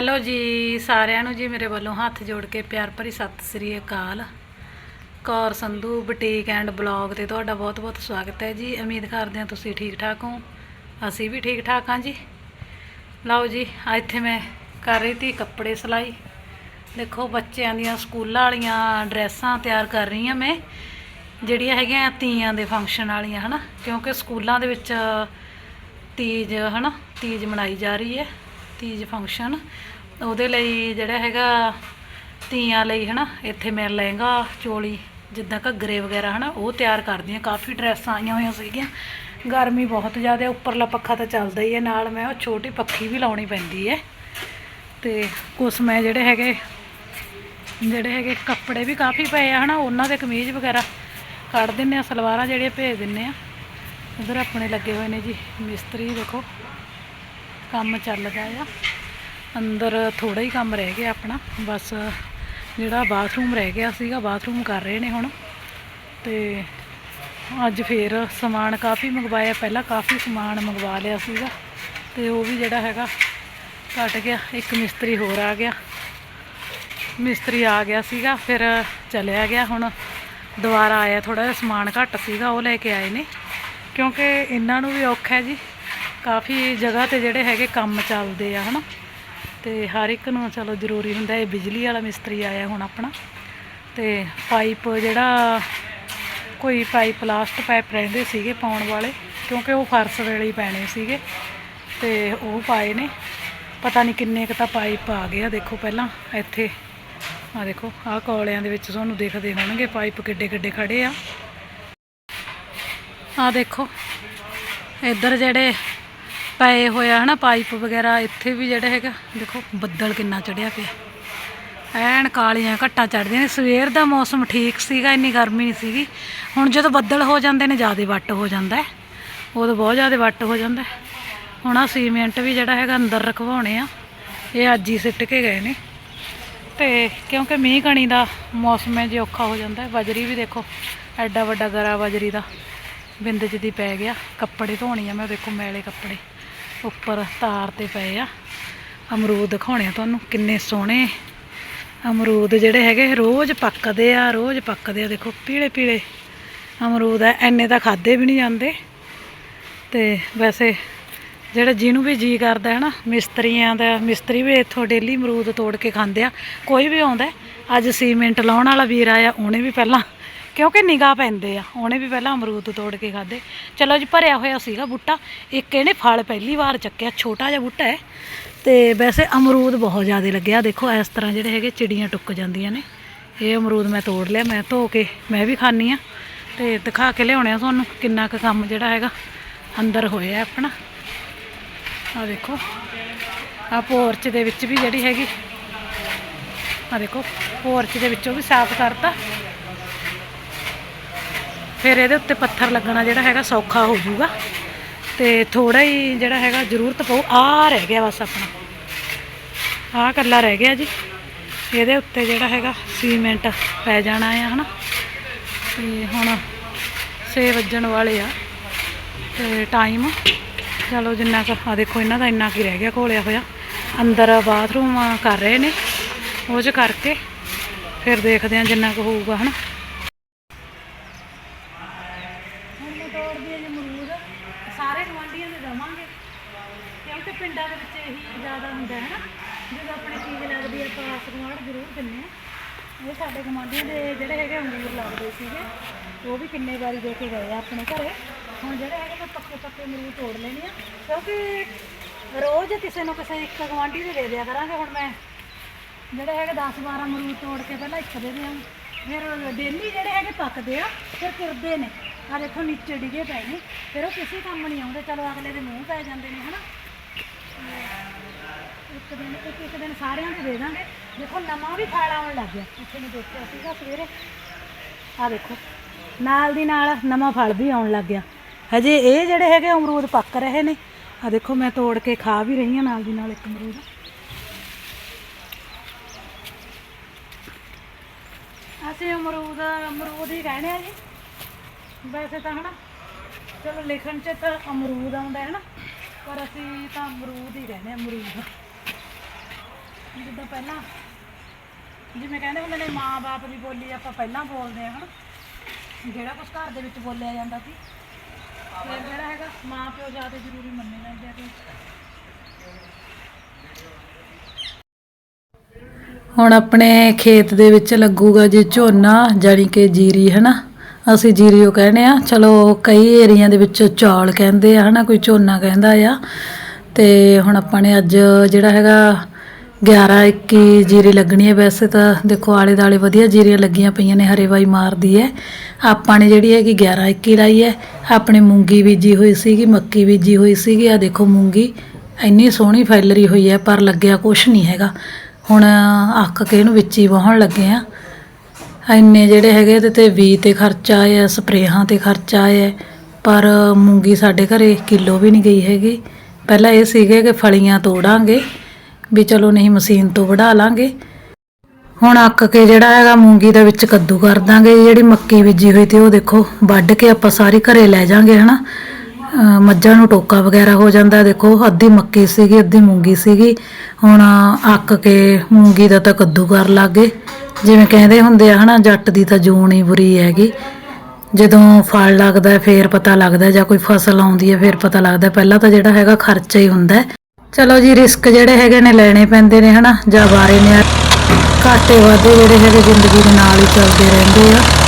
Hello ਜੀ, ਸਾਰਿਆਂ ਨੂੰ ਜੀ ਮੇਰੇ ਵੱਲੋਂ ਹੱਥ ਜੋੜ ਕੇ ਪਿਆਰ ਭਰੀ ਸਤਿ ਸ੍ਰੀ ਅਕਾਲ। Kaur Sandhu boutique and blog ਤੇ ਤੁਹਾਡਾ ਬਹੁਤ-ਬਹੁਤ ਸਵਾਗਤ ਹੈ ਜੀ। ਉਮੀਦ ਕਰਦੇ ਹਾਂ ਤੁਸੀਂ ਠੀਕ ਠਾਕ ਹੋ। ਅਸੀਂ ਵੀ ਠੀਕ ਠਾਕ ਹਾਂ ਜੀ। ਲਓ ਜੀ ਇੱਥੇ ਮੈਂ ਕਰ ਰਹੀ ਤੀ ਕੱਪੜੇ ਸਿਲਾਈ। ਦੇਖੋ, ਬੱਚਿਆਂ ਦੀਆਂ ਸਕੂਲਾਂ ਵਾਲੀਆਂ ਡਰੈਸਾਂ ਤਿਆਰ ਕਰ ਰਹੀ ਹਾਂ ਮੈਂ, ਜਿਹੜੀਆਂ ਹੈਗੀਆਂ ਤੀਆਂ ਦੇ ਫੰਕਸ਼ਨ ਵਾਲੀਆਂ, ਹਨਾ? ਕਿਉਂਕਿ ਸਕੂਲਾਂ ਦੇ ਵਿੱਚ ਤੀਜ, ਹਨਾ? ਤੀਜ ਮਨਾਈ ਜਾ ਰਹੀ ਹੈ, ਤੀਜ ਫੰਕਸ਼ਨ। ਉਹਦੇ ਲਈ ਜਿਹੜਾ ਹੈਗਾ ਤੀਆਂ ਲਈ ਹਨਾ, ਇੱਥੇ ਮੈਂ ਲਹਿੰਗਾ, ਚੋਲੀ, ਜਿੱਦਾਂ ਘੱਗਰੇ ਵਗੈਰਾ ਹਨਾ, ਉਹ ਤਿਆਰ ਕਰਦੀ ਹਾਂ। ਕਾਫੀ ਡਰੈਸਾਂ ਆਈਆਂ ਹੋਈਆਂ ਸੀਗੀਆਂ। ਗਰਮੀ ਬਹੁਤ ਜ਼ਿਆਦਾ, ਉੱਪਰਲਾ ਪੱਖਾ ਤਾਂ ਚੱਲਦਾ ਹੀ ਹੈ। ਨਾਲ ਮੈਂ ਉਹ ਛੋਟੀ ਪੱਖੀ ਵੀ ਲਾਉਣੀ ਪੈਂਦੀ ਹੈ। ਤੇ ਕੁਛ ਮੈਂ ਜਿਹੜੇ ਹੈਗੇ ਜਿਹੜੇ ਹੈਗੇ ਕੱਪੜੇ ਵੀ ਕਾਫੀ ਪਏ ਆ ਹਨਾ, ਉਹਨਾਂ ਦੇ ਕਮੀਜ਼ ਵਗੈਰਾ ਕੱਢ ਦਿੰਨੇ ਆ ਸਲਵਾਰਾਂ ਜਿਹੜੀਆਂ ਭੇਜ ਦਿੰਨੇ ਆ ਉਧਰ ਆਪਣੇ ਲੱਗੇ ਹੋਏ ਨੇ ਜੀ, ਮਿਸਤਰੀ ਦੇਖੋ, ਕੰਮ ਚੱਲਦਾ ਆ। ਅੰਦਰ ਥੋੜਾ ਹੀ ਕੰਮ ਰਹਿ ਗਿਆ ਆਪਣਾ, ਬਸ ਜਿਹੜਾ ਬਾਥਰੂਮ ਰਹਿ ਗਿਆ ਸੀਗਾ ਬਾਥਰੂਮ ਕਰ ਰਹੇ ਨੇ ਹੁਣ। ਤੇ ਅੱਜ ਫੇਰ ਸਮਾਨ ਕਾਫੀ ਮੰਗਵਾਇਆ, ਪਹਿਲਾਂ ਕਾਫੀ ਸਮਾਨ ਮੰਗਵਾ ਲਿਆ ਸੀਗਾ। ਤੇ ਉਹ ਵੀ ਜਿਹੜਾ ਹੈਗਾ, ਘਟ ਗਿਆ, ਇੱਕ ਮਿਸਤਰੀ ਹੋਰ ਆ ਗਿਆ। ਮਿਸਤਰੀ ਆ ਗਿਆ ਸੀਗਾ, ਫਿਰ ਚਲਿਆ ਗਿਆ ਹੁਣ। ਦੁਬਾਰਾ ਆਇਆ ਥੋੜਾ ਜਿਹਾ ਸਮਾਨ ਘੱਟ ਸੀਗਾ, ਉਹ ਲੈ ਕੇ ਆਏ ਨੇ। ਕਿਉਂਕਿ ਇਹਨਾਂ ਨੂੰ ਵੀ ਔਖਾ ਹੈ ਜੀ, ਕਾਫੀ ਜਗ੍ਹਾ ਤੇ ਜਿਹੜੇ ਹੈਗੇ ਕੰਮ ਚੱਲਦੇ ਆ, ਹਨਾ। ਤੇ ਹਰ ਇੱਕ ਨੂੰ ਚਲੋ ਜ਼ਰੂਰੀ ਹੁੰਦਾ ਇਹ ਬਿਜਲੀ ਵਾਲਾ ਮਿਸਤਰੀ ਆਇਆ ਹੁਣ ਆਪਣਾ। ਤੇ ਪਾਈਪ ਜਿਹੜਾ, ਕੋਈ ਪਾਈਪ ਲਾਸਟ ਪਾਈਪ ਰਹਿੰਦੇ ਸੀਗੇ ਪਾਉਣ ਵਾਲੇ, ਕਿਉਂਕਿ ਉਹ ਫਰਸ਼ ਵੇਲੇ ਹੀ ਪੈਣੇ ਸੀਗੇ, ਤੇ ਉਹ ਪਾਏ ਨੇ। ਪਤਾ ਨਹੀਂ ਕਿੰਨੇ ਕੁ ਤਾਂ ਪਾਈਪ ਆ ਗਏ ਆ, ਦੇਖੋ ਪਹਿਲਾਂ ਇੱਥੇ। ਆ ਦੇਖੋ, ਆਹ ਕੋਲਿਆਂ ਦੇ ਵਿੱਚ ਤੁਹਾਨੂੰ ਦਿਖਦੇ ਹੋਣਗੇ ਪਾਈਪ ਕਿੱਡੇ ਕਿੱਡੇ ਖੜੇ ਆ। ਆ ਦੇਖੋ, ਇੱਧਰ ਜਿਹੜੇ ਪਏ ਹੋਇਆ ਹਨਾ, ਪਾਈਪ ਵਗੈਰਾ, ਇੱਥੇ ਵੀ ਜਿਹੜੇ ਹੈਗਾ, ਦੇਖੋ, ਬੱਦਲ ਕਿੰਨਾ ਚੜਿਆ ਪਿਆ। ਐਨ ਕਾਲੀਆਂ ਘੱਟਾਂ ਚੜਦੀਆਂ ਨੇ। ਸਵੇਰ ਦਾ ਮੌਸਮ ਠੀਕ ਸੀਗਾ, ਇੰਨੀ ਗਰਮੀ ਨਹੀਂ ਸੀਗੀ। ਹੁਣ ਜਦੋਂ ਬੱਦਲ ਹੋ ਜਾਂਦੇ ਨੇ, ਜ਼ਿਆਦਾ ਵੱਟ ਹੋ ਜਾਂਦਾ ਉਦੋਂ ਬਹੁਤ ਜ਼ਿਆਦਾ ਵੱਟ ਹੋ ਜਾਂਦਾ ਹੁਣ ਆ ਸੀਮੈਂਟ ਵੀ ਜਿਹੜਾ ਹੈਗਾ, ਅੰਦਰ ਰਖਵਾਉਣੇ ਆ। ਇਹ ਅੱਜ ਹੀ ਸਿੱਟ ਕੇ ਗਏ ਨੇ। ਤੇ ਕਿਉਂਕਿ ਮੀਂਹ ਕਣੀ ਦਾ ਮੌਸਮ ਹੈ, ਜੇ ਔਖਾ ਹੋ ਜਾਂਦਾ ਬਜਰੀ ਵੀ ਦੇਖੋ, ਐਡਾ ਵੱਡਾ ਗਰਾ ਬਜਰੀ ਦਾ ਬਿੰਦ ਜਦੀ ਪੈ ਗਿਆ। ਕੱਪੜੇ ਧੋਣੀ ਆ, ਮੈਂ ਦੇਖੋ, ਮੈਲੇ ਕੱਪੜੇ। ਉੱਪਰ ਤਾਰ ਤੇ ਪਏ ਆ। ਅਮਰੂਦ ਦਿਖਾਉਣੇ ਆ ਤੁਹਾਨੂੰ, ਕਿੰਨੇ ਸੋਹਣੇ। ਅਮਰੂਦ ਜਿਹੜੇ ਹੈਗੇ, ਰੋਜ਼ ਪੱਕਦੇ ਆ, ਰੋਜ਼ ਪੱਕਦੇ ਆ। ਦੇਖੋ, ਪੀਲੇ ਪੀਲੇ ਅਮਰੂਦ ਆ, ਐਨੇ ਤਾਂ ਖਾਦੇ ਵੀ ਨਹੀਂ ਜਾਂਦੇ। ਤੇ ਵੈਸੇ ਜਿਹੜਾ ਜਿਹਨੂੰ ਵੀ ਜੀ ਕਰਦਾ ਹੈ ਨਾ ਮਿਸਤਰੀਆਂ ਦਾ, ਮਿਸਤਰੀ ਵੀ ਇੱਥੋਂ ਡੇਲੀ ਅਮਰੂਦ ਤੋੜ ਕੇ ਖਾਂਦੇ ਆ। ਕੋਈ ਵੀ ਆਉਂਦਾ, ਅੱਜ ਸੀਮੈਂਟ ਲਾਉਣ ਵਾਲਾ ਵੀਰ ਆਇਆ, ਉਹਨੇ ਵੀ ਪਹਿਲਾਂ ਕਿਉਂਕਿ ਨਿਗਾਹ ਪੈਂਦੇ ਆ। ਉਹਨੇ ਵੀ ਪਹਿਲਾਂ ਅਮਰੂਦ ਤੋੜ ਕੇ ਖਾਦੇ ਚਲੋ ਜੀ, ਭਰਿਆ ਹੋਇਆ ਸੀਗਾ ਬੂਟਾ। ਇੱਕ ਇਹਨੇ ਫਲ ਪਹਿਲੀ ਵਾਰ ਚੱਕਿਆ, ਛੋਟਾ ਜਿਹਾ ਬੂਟਾ ਹੈ। ਤੇ ਵੈਸੇ ਅਮਰੂਦ ਬਹੁਤ ਜ਼ਿਆਦਾ ਲੱਗਿਆ ਦੇਖੋ, ਇਸ ਤਰ੍ਹਾਂ ਜਿਹੜੇ ਹੈਗੇ ਚਿੜੀਆਂ ਟੁੱਕ ਜਾਂਦੀਆਂ ਨੇ। ਇਹ ਅਮਰੂਦ ਮੈਂ ਤੋੜ ਲਿਆ, ਮੈਂ ਧੋ ਕੇ ਮੈਂ ਵੀ ਖਾਣੀ ਆ। ਤੇ ਦਿਖਾ ਕੇ ਲਿਆਉਣੇ ਆ ਤੁਹਾਨੂੰ ਕਿੰਨਾ ਕੁ ਕੰਮ ਜਿਹੜਾ ਹੈਗਾ ਅੰਦਰ ਹੋਇਆ ਆਪਣਾ। ਆ ਦੇਖੋ ਆ ਪੋਰਚ ਦੇ ਵਿੱਚ ਵੀ ਜਿਹੜੀ ਹੈਗੀ ਆ ਦੇਖੋ, ਪੋਰਚ ਦੇ ਵਿੱਚੋਂ ਵੀ ਸਾਫ਼ ਕਰਤਾ। ਫਿਰ ਇਹਦੇ ਉੱਤੇ ਪੱਥਰ ਲੱਗਣਾ ਜਿਹੜਾ ਹੈਗਾ ਸੌਖਾ ਹੋ ਜਾਊਗਾ। ਤੇ ਥੋੜਾ ਹੀ ਜਿਹੜਾ ਹੈਗਾ ਜ਼ਰੂਰਤ ਪਊ। ਆ ਰਹਿ ਗਿਆ ਬਸ ਆਪਣਾ। ਆਹ ਕੱਲਾ ਰਹਿ ਗਿਆ ਜੀ। ਇਹਦੇ ਉੱਤੇ ਜਿਹੜਾ ਹੈਗਾ ਸੀਮੈਂਟ ਪੈ ਜਾਣਾ ਆ, ਹਨਾ। ਤੇ ਹੁਣ 6 ਵੱਜਣ ਵਾਲੇ ਆ। ਤੇ ਟਾਈਮ ਚਲੋ ਜਿੰਨਾ ਕੁ ਆ ਦੇਖੋ ਇਹਨਾਂ ਦਾ ਇੰਨਾ ਕੀ ਰਹਿ ਗਿਆ ਘੋਲਿਆ ਹੋਇਆ। ਅੰਦਰ ਬਾਥਰੂਮ ਕਰ ਰਹੇ ਨੇ। ਉਹ 'ਚ ਕਰਕੇ ਫਿਰ ਦੇਖਦੇ ਆ ਜਿੰਨਾ ਕੁ ਹੋਊਗਾ, ਹਨਾ ਹੁਣ ਮੈਂ ਤੋੜਦੀ ਹਾਂ ਅਮਰੂਦ ਸਾਰੇ ਗਵਾਂਢੀਆਂ ਦੇ ਦਵਾਂਗੇ ਕਿਉਂਕਿ ਪਿੰਡਾਂ ਦੇ ਵਿੱਚ ਇਹੀ ਜ਼ਿਆਦਾ ਹੁੰਦਾ ਹੈ ਨਾ, ਜਦੋਂ ਆਪਣੀ ਚੀਜ਼ ਲੱਗਦੀ ਹੈ ਤਾਂ ਆਸ ਗੁਆਂਢ ਜ਼ਰੂਰ ਦਿੰਦੇ ਆ ਇਹ ਸਾਡੇ ਗਵਾਂਢੀਆਂ ਦੇ ਜਿਹੜੇ ਹੈਗੇ ਅੰਗੂਰ ਲੱਗਦੇ ਸੀਗੇ, ਉਹ ਵੀ ਕਿੰਨੇ ਵਾਰੀ ਦੇ ਕੇ ਗਏ ਆ ਆਪਣੇ ਘਰੇ। ਹੁਣ ਜਿਹੜੇ ਹੈਗੇ ਮੈਂ ਪੱਕੇ ਪੱਕੇ ਅਮਰੂਦ ਤੋੜ ਲੈਣੇ ਆ। ਕਿਉਂਕਿ ਰੋਜ਼ ਕਿਸੇ ਨੂੰ ਕਿਸੇ ਇੱਕ ਗੁਆਂਢੀ ਦੇ ਦੇ ਦਿਆ ਕਰਾਂਗੇ। ਹੁਣ ਮੈਂ ਜਿਹੜੇ ਹੈਗੇ 10 12 ਅਮਰੂਦ ਤੋੜ ਕੇ ਪਹਿਲਾਂ ਇੱਕ ਦੇ ਦਿਆਂ। ਫਿਰ ਡੇਲੀ ਜਿਹੜੇ ਹੈਗੇ ਪੱਕਦੇ ਆ, ਫਿਰ ਕਿਰਦੇ ਨੇ। ਆ ਦੇਖੋ, ਨੀਚੇ ਡਿਗੇ ਪਏ ਨੇ। ਫਿਰ ਉਹ ਕਿਸੇ ਕੰਮ ਨਹੀਂ ਆਉਂਦੇ। ਚਲੋ, ਅਗਲੇ ਦੇ ਮੂੰਹ ਪੈ ਜਾਂਦੇ ਨੇ, ਹਨਾ। ਇੱਕ ਦਿਨ ਇੱਕ ਇੱਕ ਦਿਨ ਸਾਰਿਆਂ ਨੂੰ ਦੇ ਦਾਂਗੇ ਦੇਖੋ, ਨਵਾਂ ਵੀ ਫਲ ਆਉਣ ਲੱਗ ਗਿਆ। ਇੱਥੇ ਮੈਂ ਦੇਖਿਆ ਸੀਗਾ ਸਵੇਰੇ। ਆ ਦੇਖੋ, ਨਾਲ ਦੀ ਨਾਲ ਨਵਾਂ ਫਲ ਵੀ ਆਉਣ ਲੱਗ ਗਿਆ। ਹਜੇ ਇਹ ਜਿਹੜੇ ਹੈਗੇ ਅਮਰੂਦ ਪੱਕ ਰਹੇ ਨੇ। ਆ ਦੇਖੋ, ਮੈਂ ਤੋੜ ਕੇ ਖਾ ਵੀ ਰਹੀ ਹਾਂ ਨਾਲ ਦੀ ਨਾਲ ਇੱਕ ਅਮਰੂਦ। ਅਸੀਂ ਅਮਰੂਦ ਅਮਰੂਦ ਹੀ ਕਹਿੰਦੇ ਆ ਜੀ। ਵੈਸੇ ਤਾਂ ਹਨਾ, ਚਲੋ ਲਿਖਣ 'ਚ ਤਾਂ ਅਮਰੂਦ ਆਉਂਦਾ ਹੈ ਨਾ। ਪਰ ਅਸੀਂ ਤਾਂ ਅਮਰੂਦ ਹੀ ਕਹਿੰਦੇ ਅਮਰੂਦ। ਜਿੱਦਾਂ ਪਹਿਲਾਂ, ਜਿਵੇਂ ਕਹਿੰਦੇ ਹੁੰਦੇ ਨੇ, ਮਾਂ-ਬਾਪ ਦੀ ਬੋਲੀ ਆਪਾਂ ਪਹਿਲਾਂ ਬੋਲਦੇ ਆ ਹਨਾ? ਜਿਹੜਾ ਕੁਝ ਘਰ ਦੇ ਵਿੱਚ ਬੋਲਿਆ ਜਾਂਦਾ ਸੀ। ਫਿਰ ਜਿਹੜਾ ਹੈਗਾ ਮਾਂ ਪਿਓ ਜ਼ਿਆਦਾ ਜ਼ਰੂਰੀ ਮੰਨੇ ਜਾਂਦੇ ਆ ਕਿ ਹੁਣ ਆਪਣੇ ਖੇਤ ਦੇ ਵਿੱਚ ਲੱਗੂਗਾ ਜੀ ਝੋਨਾ, ਜਾਣੀ ਕਿ ਜੀਰੀ, ਹਨਾ? ਅਸੀਂ ਜੀਰੀ ਉਹ ਕਹਿੰਦੇ ਆ, ਚਲੋ ਕਈ ਏਰੀਆ ਦੇ ਵਿੱਚ ਚੌਲ ਕਹਿੰਦੇ ਆ, ਹਨਾ, ਕੋਈ ਝੋਨਾ ਕਹਿੰਦਾ ਆ। ਤੇ ਹੁਣ ਆਪਾਂ ਨੇ ਅੱਜ ਜਿਹੜਾ ਹੈਗਾ 11 21 ਜੀਰੀ ਲੱਗਣੀ ਹੈ ਵੈਸੇ ਤਾਂ ਦੇਖੋ ਆਲੇ ਦਾਲੇ ਵਧੀਆ ਜੀਰੀਆਂ ਲੱਗੀਆਂ ਪਈਆਂ ਨੇ ਹਰੇਵਾਈ ਮਾਰਦੀ ਹੈ ਆਪਾਂ ਨੇ ਜਿਹੜੀ ਹੈਗੀ 11 21 ਲਾਈ ਹੈ ਆਪਣੀ ਮੂੰਗੀ ਬੀਜੀ ਹੋਈ ਸੀਗੀ, ਮੱਕੀ ਬੀਜੀ ਹੋਈ ਸੀਗੀ ਆ ਦੇਖੋ ਮੂੰਗੀ, ਇੰਨੀ ਸੋਹਣੀ ਫੈਲਰੀ ਹੋਈ ਹੈ ਪਰ ਲੱਗਿਆ ਕੁਛ ਨਹੀਂ ਹੈਗਾ। ਹੁਣ ਅੱਕ ਕੇ ਇਹਨੂੰ ਵਿੱਚ ਹੀ ਵਾਹਣ ਲੱਗੇ ਆ। ਇੰਨੇ ਜਿਹੜੇ ਹੈਗੇ ਇਹਦੇ ਤੇ ਵੀ ਤੇ ਖਰਚਾ ਆਇਆ, ਸਪਰੇਹਾਂ ਤੇ ਖਰਚਾ ਆਇਆ। ਪਰ ਮੂੰਗੀ ਸਾਡੇ ਘਰੇ ਕਿਲੋ ਵੀ ਨਹੀਂ ਗਈ ਹੈਗੀ। ਪਹਿਲਾਂ ਇਹ ਸੀਗੇ ਕਿ ਫਲੀਆਂ ਤੋੜਾਂਗੇ, ਵੀ ਚਲੋ ਨਹੀਂ ਮਸ਼ੀਨ ਤੋਂ ਵਢਾ ਲਾਂਗੇ। ਹੁਣ ਅੱਕ ਕੇ ਜਿਹੜਾ ਹੈਗਾ ਮੂੰਗੀ ਦੇ ਵਿੱਚ ਕੱਦੂ ਕਰ ਦਾਂਗੇ ਜਿਹੜੀ ਮੱਕੀ ਬੀਜੀ ਹੋਈ ਤੇ ਉਹ ਦੇਖੋ, ਵੱਢ ਕੇ ਆਪਾਂ ਸਾਰੀ ਘਰੇ ਲੈ ਜਾਾਂਗੇ, ਹਨਾ। ਅਹ ਮੱਝਾਂ ਨੂੰ ਟੋਕਾ ਵਗੈਰਾ ਹੋ ਜਾਂਦਾ, ਦੇਖੋ, ਅੱਧੀ ਮੱਕੀ ਸੀਗੀ, ਅੱਧੀ ਮੂੰਗੀ ਸੀਗੀ। ਹੁਣ ਅੱਕ ਕੇ ਮੂੰਗੀ ਦਾ ਤਾਂ ਕੱਦੂ ਕਰ ਲਾਗੇ। ਜਿਵੇਂ ਕਹਿੰਦੇ ਹੁੰਦੇ ਆ ਹਨਾ ਜੱਟ ਦੀ ਤਾਂ ਜੂਨ ਹੀ ਬੁਰੀ ਹੈਗੀ। ਜਦੋਂ ਫਲ ਲੱਗਦਾ ਹੈ, ਫੇਰ ਪਤਾ ਲੱਗਦਾ ਜਾਂ ਕੋਈ ਫਸਲ ਆਉਂਦੀ ਹੈ ਫੇਰ ਪਤਾ ਲੱਗਦਾ। ਪਹਿਲਾਂ ਤਾਂ ਜਿਹੜਾ ਹੈਗਾ ਖਰਚਾ ਹੀ ਹੁੰਦਾ ਚਲੋ ਜੀ ਰਿਸਕ ਜਿਹੜੇ ਹੈਗੇ ਨੇ ਲੈਣੇ ਪੈਂਦੇ ਨੇ ਹਨਾ ਜਾਂ ਬਾਰੇ ਨੇ। ਘਾਟੇ ਵਾਧੇ ਜਿਹੜੇ ਹੈਗੇ ਜ਼ਿੰਦਗੀ ਦੇ ਨਾਲ ਹੀ ਚੱਲਦੇ ਰਹਿੰਦੇ ਆ।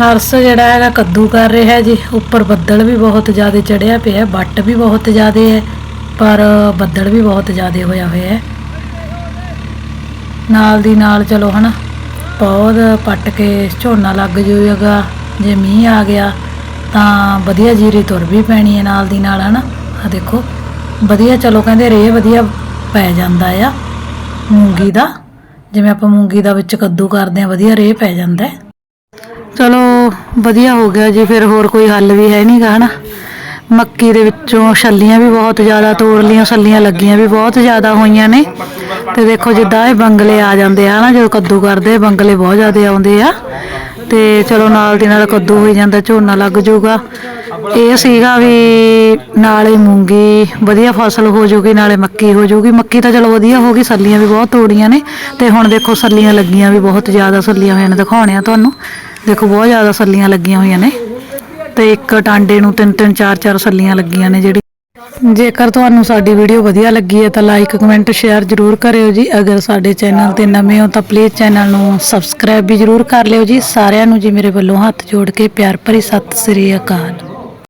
ਹਰਸ ਜਿਹੜਾ ਹੈਗਾ ਕੱਦੂ ਕਰ ਰਿਹਾ ਹੈ ਜੀ। ਉੱਪਰ ਬੱਦਲ ਵੀ ਬਹੁਤ ਜ਼ਿਆਦਾ ਚੜਿਆ ਪਿਆ ਹੈ ਵੱਟ ਵੀ ਬਹੁਤ ਜ਼ਿਆਦਾ ਹੈ, ਪਰ ਬੱਦਲ ਵੀ ਬਹੁਤ ਜ਼ਿਆਦਾ ਹੋਇਆ ਹੋਇਆ ਹੈ। ਨਾਲ ਦੀ ਨਾਲ ਚਲੋ ਹਨਾ ਪੌਦ ਪੱਟ ਕੇ ਝੋਨਾ ਲੱਗ ਜਾਊਗਾ ਜੇ ਮੀਂਹ ਆ ਗਿਆ ਤਾਂ ਵਧੀਆ ਜੀਰੀ ਤੁਰ ਵੀ ਪੈਣੀ ਹੈ ਨਾਲ ਦੀ ਨਾਲ ਹਨਾ। ਆ ਦੇਖੋ, ਵਧੀਆ ਚਲੋ ਕਹਿੰਦੇ ਰੇਹ ਵਧੀਆ ਪੈ ਜਾਂਦਾ ਆ। ਮੂੰਗੀ ਦਾ, ਜਿਵੇਂ ਆਪਾਂ ਮੂੰਗੀ ਦਾ ਵਿੱਚ ਕੱਦੂ ਕਰਦੇ ਆ ਵਧੀਆ ਰੇਹ ਪੈ ਜਾਂਦਾ ਹੈ। ਚਲੋ ਵਧੀਆ ਹੋ ਗਿਆ ਜੀ, ਫਿਰ ਹੋਰ ਕੋਈ ਹੱਲ ਵੀ ਹੈ ਨਹੀਂਗਾ ਹਨਾ? ਮੱਕੀ ਦੇ ਵਿੱਚੋਂ ਛੱਲੀਆਂ ਵੀ ਬਹੁਤ ਜ਼ਿਆਦਾ ਤੋੜ ਲੀਆਂ ਛੱਲੀਆਂ ਲੱਗੀਆਂ ਵੀ ਬਹੁਤ ਜ਼ਿਆਦਾ ਹੋਈਆਂ ਨੇ। ਤੇ ਦੇਖੋ ਜਿੱਦਾਂ ਇਹ ਬੰਗਲੇ ਆ ਜਾਂਦੇ ਆ ਨਾ ਜਦੋਂ ਕੱਦੂ ਕਰਦੇ, ਬੰਗਲੇ ਬਹੁਤ ਜ਼ਿਆਦਾ ਆਉਂਦੇ ਆ। ਤੇ ਚਲੋ ਨਾਲ ਦੀ ਨਾਲ ਕੱਦੂ ਹੋਈ ਜਾਂਦਾ, ਝੋਨਾ ਲੱਗ ਜਾਊਗਾ। ਇਹ ਸੀਗਾ ਵੀ ਨਾਲੇ ਮੂੰਗੀ, ਵਧੀਆ ਫਸਲ ਹੋ ਜਾਊਗੀ, ਨਾਲੇ ਮੱਕੀ ਹੋ ਜਾਊਗੀ। ਮੱਕੀ ਤਾਂ ਚਲੋ ਵਧੀਆ ਹੋ ਗਈ ਸੱਲੀਆਂ ਵੀ ਬਹੁਤ ਤੋੜੀਆਂ ਨੇ। ਤੇ ਹੁਣ ਦੇਖੋ ਸੱਲੀਆਂ ਲੱਗੀਆਂ ਵੀ ਬਹੁਤ ਜ਼ਿਆਦਾ ਸੱਲੀਆਂ ਹੋਈਆਂ ਨੇ, ਦਿਖਾਉਣੇ ਆ ਤੁਹਾਨੂੰ। ਦੇਖੋ, ਬਹੁਤ ਜ਼ਿਆਦਾ ਸੱਲੀਆਂ ਲੱਗੀਆਂ ਹੋਈਆਂ ਨੇ ਤੇ ਇੱਕ ਟਾਂਡੇ ਨੂੰ ਤਿੰਨ ਤਿੰਨ, ਚਾਰ ਚਾਰ ਸੱਲੀਆਂ ਲੱਗੀਆਂ ਨੇ ਜਿਹੜੀ ਜੇਕਰ ਤੁਹਾਨੂੰ ਸਾਡੀ ਵੀਡੀਓ ਵਧੀਆ ਲੱਗੀ ਹੈ ਤਾਂ ਲਾਈਕ ਕਮੈਂਟ ਸ਼ੇਅਰ ਜਰੂਰ ਕਰਿਓ ਜੀ। ਅਗਰ ਸਾਡੇ ਚੈਨਲ ਤੇ ਨਵੇਂ ਹੋ ਤਾਂ ਪਲੀਜ਼ ਚੈਨਲ ਨੂੰ ਸਬਸਕ੍ਰਾਈਬ ਵੀ ਜਰੂਰ ਕਰ ਲਿਓ ਜੀ। ਸਾਰਿਆਂ ਨੂੰ ਜੀ ਮੇਰੇ ਵੱਲੋਂ ਹੱਥ ਜੋੜ ਕੇ ਪਿਆਰ ਭਰੀ ਸਤਿ ਸ੍ਰੀ ਅਕਾਲ।